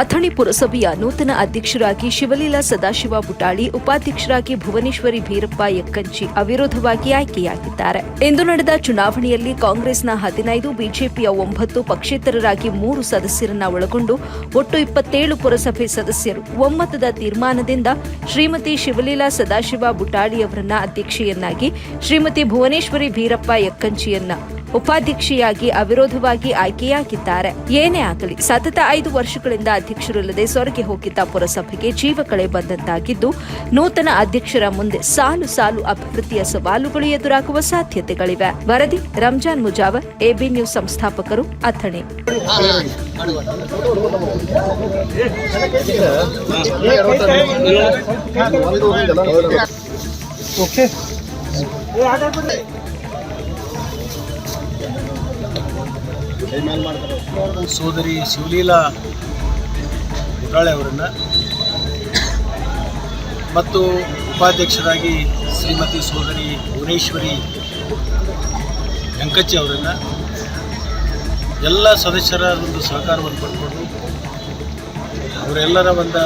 ಅಥಣಿ ಪುರಸಭೆಯ ನೂತನ ಅಧ್ಯಕ್ಷರಾಗಿ ಶಿವಲೀಲಾ ಸದಾಶಿವ ಬುಟಾಳಿ, ಉಪಾಧ್ಯಕ್ಷರಾಗಿ ಭುವನೇಶ್ವರಿ ಭೀರಪ್ಪ ಯಕ್ಕಂಚಿ ಅವಿರೋಧವಾಗಿ ಆಯ್ಕೆಯಾಗಿದ್ದಾರೆ. ಇಂದು ನಡೆದ ಚುನಾವಣೆಯಲ್ಲಿ ಕಾಂಗ್ರೆಸ್ನ ಹದಿನೈದು, ಬಿಜೆಪಿಯ ಒಂಬತ್ತು ಪಕ್ಷೇತರರಾಗಿ ಮೂರು ಸದಸ್ಯರನ್ನ ಒಳಗೊಂಡು ಒಟ್ಟು ಇಪ್ಪತ್ತೇಳು ಪುರಸಭೆ ಸದಸ್ಯರು ಒಮ್ಮತದ ತೀರ್ಮಾನದಿಂದ ಶ್ರೀಮತಿ ಶಿವಲೀಲಾ ಸದಾಶಿವ ಬುಟಾಳಿಯವರನ್ನ ಅಧ್ಯಕ್ಷೆಯನ್ನಾಗಿ ಶ್ರೀಮತಿ ಭುವನೇಶ್ವರಿ ಭೀರಪ್ಪ ಯಕ್ಕಂಚಿಯನ್ನ ಉಪಾಧ್ಯಕ್ಷೆಯಾಗಿ ಅವಿರೋಧವಾಗಿ ಆಯ್ಕೆಯಾಗಿದ್ದಾರೆ. ಏನೇ ಆಗಲಿ, ಸತತ ಐದು ವರ್ಷಗಳಿಂದ ಅಧ್ಯಕ್ಷರಿಲ್ಲದೆ ಸೊರಗಿ ಹೋಗಿದ್ದ ಪುರಸಭೆಗೆ ಜೀವಕಳೆ ಬಂದಂತಾಗಿದ್ದು, ನೂತನ ಅಧ್ಯಕ್ಷರ ಮುಂದೆ ಸಾಲು ಸಾಲು ಅಭಿವೃದ್ಧಿಯ ಸವಾಲುಗಳು ಎದುರಾಗುವ ಸಾಧ್ಯತೆಗಳಿವೆ. ವರದಿ, ರಂಜಾನ್ ಮುಜಾವರ್, ಎಬಿ ನ್ಯೂಸ್ ಸಂಸ್ಥಾಪಕರು, ಅಥಣಿ. ಸೋದರಿ ಶಿವಲೀಲಾ ಮುರಾಳೆ ಅವರನ್ನು. ಮತ್ತು ಉಪಾಧ್ಯಕ್ಷರಾಗಿ ಶ್ರೀಮತಿ ಸೋದರಿ ಭುವನೇಶ್ವರಿ ವೆಂಕಚ್ಚಿ ಅವರನ್ನು. ಎಲ್ಲ ಸದಸ್ಯರ ಒಂದು ಸಹಕಾರವನ್ನು ಪಡ್ಕೊಂಡು ಅವರೆಲ್ಲರ ಒಂದು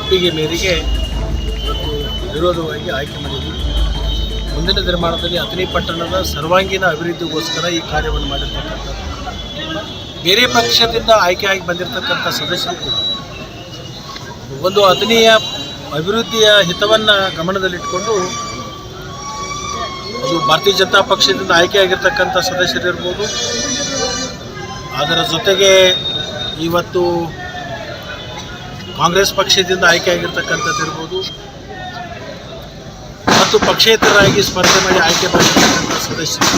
ಒಪ್ಪಿಗೆ ಮೇರೆಗೆ ಇವತ್ತು ವಿರೋಧವಾಗಿ ಆಯ್ಕೆ ಮಾಡಿದ್ವಿ ಮುಂದಿನ ನಿರ್ಮಾಣದಲ್ಲಿ ಅಥಣಿ ಪಟ್ಟಣದ ಸರ್ವಾಂಗೀಣ ಅಭಿವೃದ್ಧಿಗೋಸ್ಕರ ಈ ಕಾರ್ಯವನ್ನು ಮಾಡಿರ್ತಕ್ಕಂಥದ್ದು. ಬೇರೆ ಪಕ್ಷದಿಂದ ಆಯ್ಕೆಯಾಗಿ ಬಂದಿರತಕ್ಕಂಥ ಸದಸ್ಯರು ಕೂಡ ಒಂದು ಅತನೀಯ ಅಭಿವೃದ್ಧಿಯ ಹಿತವನ್ನು ಗಮನದಲ್ಲಿಟ್ಟುಕೊಂಡು ಅದು ಭಾರತೀಯ ಜನತಾ ಪಕ್ಷದಿಂದ ಆಯ್ಕೆಯಾಗಿರ್ತಕ್ಕಂಥ ಸದಸ್ಯರಿರ್ಬೋದು ಅದರ ಜೊತೆಗೆ ಇವತ್ತು ಕಾಂಗ್ರೆಸ್ ಪಕ್ಷದಿಂದ ಆಯ್ಕೆಯಾಗಿರ್ತಕ್ಕಂಥದ್ದು ಇರ್ಬೋದು. ಮತ್ತು ಪಕ್ಷೇತರರಾಗಿ ಸ್ಪರ್ಧೆ ಮಾಡಿ ಆಯ್ಕೆ ಮಾಡಿರ್ತಕ್ಕಂಥ ಸದಸ್ಯರು.